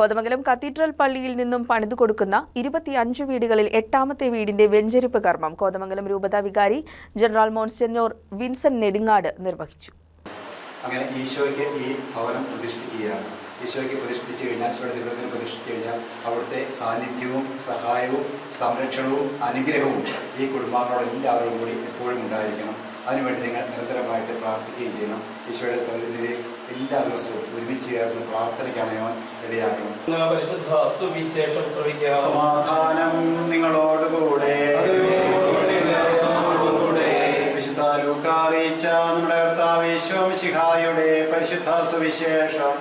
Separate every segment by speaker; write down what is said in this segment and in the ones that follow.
Speaker 1: Kothamangalam cathedral പള്ളിയിൽ നിന്നും പണിതു കൊടുക്കുന്ന ഇരുപത്തിയഞ്ച് വീടുകളിൽ എട്ടാമത്തെ വീടിന്റെ വെഞ്ചരിപ്പ് കർമ്മം കോതമംഗലം രൂപതാ വികാരി ജനറൽ മോൺസെന്റോർ വിൻസൻ നെടുങ്ങാട് നിർവഹിച്ചു.
Speaker 2: അങ്ങനെ ഈശോയ്ക്ക് ഈ ഭവനം പ്രതിഷ്ഠിക്കുകയാണ്. ഈശോയ്ക്ക് പ്രതിഷ്ഠിച്ചു കഴിഞ്ഞാൽ ഈശോയുടെ ദൈവത്തിന് പ്രതിഷ്ഠിച്ചു കഴിഞ്ഞാൽ അവിടുത്തെ സാന്നിധ്യവും സഹായവും സംരക്ഷണവും അനുഗ്രഹവും ഈ കുടുംബാംഗങ്ങളോട് എല്ലാവരും കൂടി എപ്പോഴും ഉണ്ടായിരിക്കണം. അതിനുവേണ്ടി നിങ്ങൾ നിരന്തരമായിട്ട് പ്രാർത്ഥിക്കുകയും ചെയ്യണം. ഈശോയുടെ സന്നിധിയിൽ എല്ലാ ദിവസവും ഒരുമിച്ച് ചേർന്ന് പ്രാർത്ഥനയ്ക്കാണ് ഞാൻ ഇടയാക്കണം
Speaker 3: പരിശുദ്ധ സുവിശേഷം ശ്രമിക്കുക
Speaker 2: സമാധാനം നിങ്ങളോടുകൂടെ വിശുദ്ധ നമ്മുടെ കർത്താവ് ഈശോ മിശിഹായുടെ പരിശുദ്ധ സുവിശേഷം.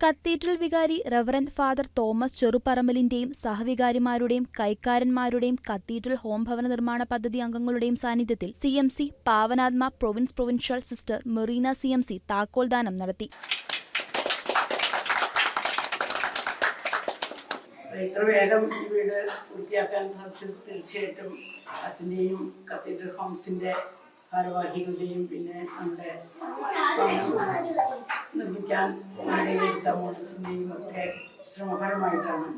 Speaker 4: കത്തീഡ്രൽ വികാരി റവറന്റ് ഫാദർ തോമസ് ചെറുപറമ്പലിന്റെയും സഹവികാരിമാരുടെയും കൈക്കാരന്മാരുടെയും കത്തീഡ്രൽ ഹോം ഭവന നിർമ്മാണ പദ്ധതി അംഗങ്ങളുടെയും സാന്നിധ്യത്തിൽ സി എം സി പാവനാത്മ province provincial sister Merina C M C താക്കോൽദാനം നടത്തി.
Speaker 5: ഇത്ര വേഗം വീട് പൂർത്തിയാക്കാൻ സാധിച്ചത് തീർച്ചയായിട്ടും അച്ഛന്റെയും കത്തീഡ്രൽ ഹോംസിന്റെ ഭാരവാഹികളുടെയും പിന്നെ നമ്മുടെ നിർമ്മിക്കാൻ നമ്മുടെ എടുത്ത മോഡൽസിന്റെയും ഒക്കെ ശ്രമഫലമായിട്ടാണ്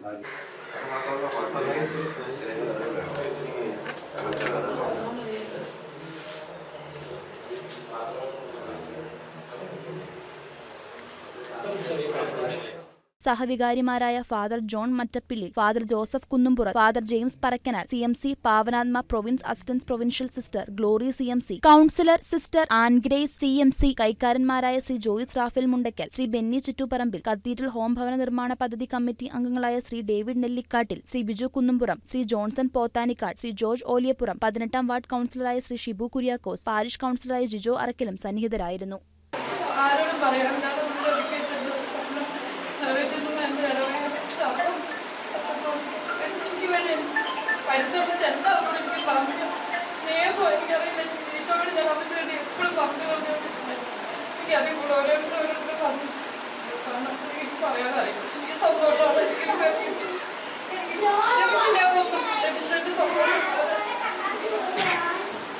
Speaker 4: സഹവികാരിമാരായ father John Mattappilly father Joseph Kunnumpura father James Parakkanal C M C പാവനാത്മ province assistant provincial sister Glory C M C councillor sister Ann Grace C M C കൈക്കാരന്മാരായ Shri Joyce Raphael Mundackal Shri Benny Chuttuparambil cathedral home ഭവന നിർമ്മാണ പദ്ധതി committee അംഗങ്ങളായ Shri David Nellikkattil Shri Biju Kunnumpuram Shri Johnson Pothanicad Shri George Oliyapuram പതിനെട്ടാം ward കൌൺസിലറായ Shri Shibu Kuriakose parish കൌൺസിലറായ ജിജോ അറക്കലും സന്നിഹിതരായിരുന്നു.
Speaker 6: ആരോടും പറയാൻ ഞാൻ മുന്നിലൊരുക്കി വെച്ചിരുന്ന സ്വപ്നം നിറവേറ്റുന്നു എന്റെ ഇടവേള സ്വപ്നം അച്ഛനോട് എനിക്ക് വേണ്ടി പരിശ്രമിച്ച് അവരോട് എനിക്ക് പറഞ്ഞു സ്നേഹം എനിക്കറിയില്ല ഈശോയോട് ഞാൻ അവർക്ക് വേണ്ടി എപ്പോഴും പറഞ്ഞു പറഞ്ഞുകൊണ്ടിരുന്നത് എനിക്ക് അതിൽ കൂടെ ഓരോരുത്തർ പറഞ്ഞു എനിക്ക് പറയാനറിയാം പക്ഷെ എനിക്ക് സന്തോഷമാണ്.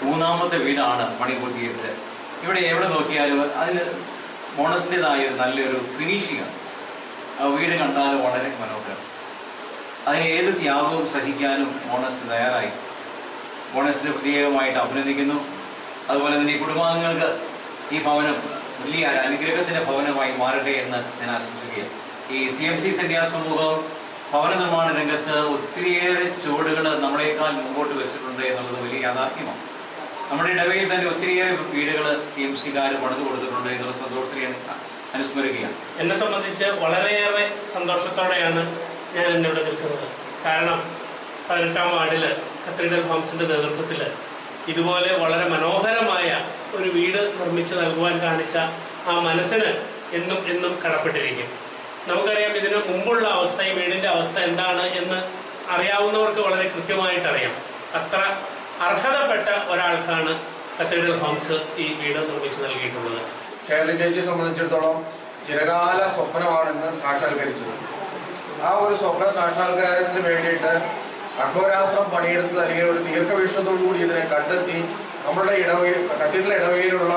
Speaker 7: മൂന്നാമത്തെ വീടാണ് പണി പൂർത്തീകരിച്ചത് ഇവിടെ എവിടെ നോക്കിയാലും അതിന് മോണസിന്റെതായ നല്ലൊരു ഫിനിഷിംഗ് ആണ് ആ വീട് കണ്ടാൽ വളരെ മനോഹരം. അതിന് ഏത് ത്യാഗവും സഹിക്കാനും മോണസ് തയ്യാറായി. ബോണസിനെ പ്രത്യേകമായിട്ട് അഭിനന്ദിക്കുന്നു. അതുപോലെ തന്നെ കുടുംബാംഗങ്ങൾക്ക് ഈ ഭവനം വലിയ ഒരു അനുഗ്രഹത്തിന്റെ ഭവനമായി മാറട്ടെ എന്ന് ഞാൻ ആശംസിക്കുകയാണ്. ഈ സി എം സി സന്യാസ സമൂഹം ഭവന നിർമ്മാണ രംഗത്ത് ഒത്തിരിയേറെ ചുവടുകൾ നമ്മളെക്കാൾ മുമ്പോട്ട് വെച്ചിട്ടുണ്ട് എന്നുള്ളത് വലിയ യാഥാർത്ഥ്യമാണ്. നമ്മുടെ ഇടവയിൽ തന്നെ ഒത്തിരിയേറെ വീടുകൾ സി എം സിക്കാർ പണിത് കൊടുത്തിട്ടുണ്ട് എന്നുള്ള സന്തോഷത്തിൽ ഞാൻ അനുസ്മരിക്കുകയാണ്.
Speaker 3: എന്നെ സംബന്ധിച്ച് വളരെയേറെ സന്തോഷത്തോടെയാണ് ഞാൻ ഇന്നിവിടെ നിൽക്കുന്നത്. കാരണം പതിനെട്ടാം വാർഡിൽ കത്തീഡ്രൽ ഹോംസിന്റെ നേതൃത്വത്തിൽ ഇതുപോലെ വളരെ മനോഹരമായ ഒരു വീട് നിർമ്മിച്ച് നൽകുവാൻ കാണിച്ച ആ മനസ്സിന് എന്നും എന്നും കടപ്പെട്ടിരിക്കും. നമുക്കറിയാം ഇതിന് മുമ്പുള്ള അവസ്ഥ ഈ വീടിന്റെ അവസ്ഥ എന്താണ് എന്ന് അറിയാവുന്നവർക്ക് വളരെ കൃത്യമായിട്ട് അറിയാം അത്ര അർഹതപ്പെട്ട ഒരാൾക്കാണ് കത്തീഡ്രൽ ഹോംസ് ഈ വീട് നിർമ്മിച്ച് നൽകിയിട്ടുള്ളത്.
Speaker 8: ചേച്ചിയെ സംബന്ധിച്ചിടത്തോളം ചിരകാല സ്വപ്നമാണെന്ന് സാക്ഷാത്കരിച്ചത് ആ ഒരു സ്വപ്ന സാക്ഷാത്കാരത്തിന് വേണ്ടിയിട്ട് അഹോരാത്രം പണിയെടുത്ത് അല്ലെങ്കിൽ ഒരു ദീർഘവീക്ഷണത്തോടു കൂടി ഇതിനെ കണ്ടെത്തി നമ്മുടെ ഇടവയിൽ കത്തീഡ്രൽ ഇടവയിലുള്ള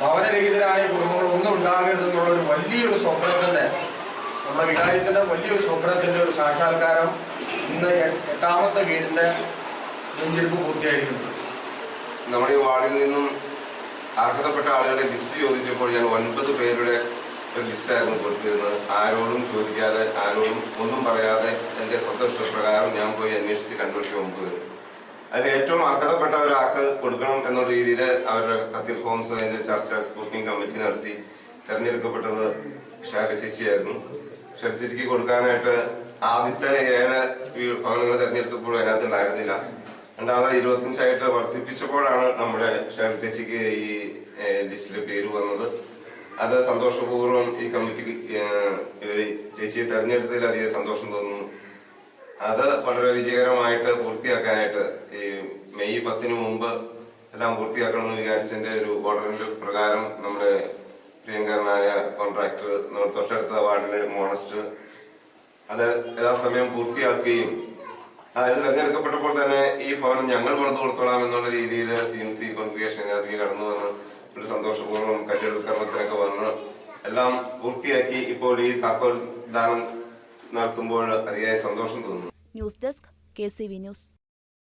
Speaker 8: ഭവനരഹിതരായ കുടുംബങ്ങൾ ഒന്നും ഉണ്ടാകരുതെന്നുള്ള ഒരു വലിയൊരു സ്വപ്നത്തിന്റെ നമ്മുടെ വികാരത്തിന്റെ വലിയൊരു സ്വപ്നത്തിന്റെ ഒരു സാക്ഷാത്കാരം ഇന്ന് എട്ടാമത്തെ വീടിന്റെ നെഞ്ചിരിപ്പ് പൂർത്തിയായിരിക്കുന്നത്
Speaker 9: നമ്മുടെ ഈ വാർഡിൽ നിന്നും അർഹതപ്പെട്ട ആളുകളുടെ ലിസ്റ്റ് ചോദിച്ചപ്പോൾ ഞാൻ ഒൻപത് പേരുടെ ഒരു ലിസ്റ്റായിരുന്നു കൊടുത്തിരുന്നത്. ആരോടും ചോദിക്കാതെ ആരോടും ഒന്നും പറയാതെ എന്റെ സ്വന്തം ഇഷ്ടപ്രകാരം ഞാൻ പോയി അന്വേഷിച്ച് കണ്ടുപിടിച്ച് മുമ്പ് വരും. അതിൽ ഏറ്റവും അർഹതപ്പെട്ട ഒരാൾക്ക് കൊടുക്കണം എന്നുള്ള രീതിയിൽ അവരുടെ കത്തിൽ ഹോംസ് അതിന്റെ ചർച്ച സ്ക്രൂട്ടിനിങ് കമ്മിറ്റി നടത്തി തിരഞ്ഞെടുക്കപ്പെട്ടത് ഷാരി ചേച്ചിയായിരുന്നു. ഷാരി ചേച്ചിക്ക് കൊടുക്കാനായിട്ട് ആദ്യത്തെ ഏഴ് ഭവനങ്ങൾ തെരഞ്ഞെടുത്തപ്പോൾ അതിനകത്ത് ഉണ്ടായിരുന്നില്ല രണ്ടാമത് ഇരുപത്തഞ്ചായിട്ട് വർദ്ധിപ്പിച്ചപ്പോഴാണ് നമ്മുടെ ഷാരി ചേച്ചിക്ക് ഈ ലിസ്റ്റിലെ പേര് വന്നത്. അത് സന്തോഷപൂർവം ഈ കമ്മിറ്റിക്ക് ചേച്ചി ചേച്ചിയെ തെരഞ്ഞെടുത്തതിൽ അധികം സന്തോഷം തോന്നുന്നു. അത് വളരെ വിജയകരമായിട്ട് പൂർത്തിയാക്കാനായിട്ട് ഈ മെയ് പത്തിന് മുമ്പ് എല്ലാം പൂർത്തിയാക്കണമെന്ന് വിചാരിച്ചതിന്റെ ഒരു ഓർഡറിന്റെ പ്രകാരം നമ്മുടെ പ്രിയങ്കരനായ കോൺട്രാക്ടർ നമ്മുടെ തൊട്ടടുത്ത വാർഡിലെ മോണസ്റ്റ് അത് യഥാസമയം പൂർത്തിയാക്കുകയും അതായത് തെരഞ്ഞെടുക്കപ്പെട്ടപ്പോൾ തന്നെ ഈ ഭവനം ഞങ്ങൾ പണിത് കൊടുത്തോളാം എന്നുള്ള രീതിയിൽ സി എം സി കോൺഗ്രിഗേഷൻ അതിലേക്ക് കടന്നു വന്ന് ഒരു സന്തോഷപൂർവം കല്യാണ എല്ലാം പൂർത്തിയാക്കി ഇപ്പോൾ ഈ താക്കോൽ ദാനം നടത്തുമ്പോൾ അതിയായ സന്തോഷം തോന്നുന്നു.
Speaker 4: News desk K C V news.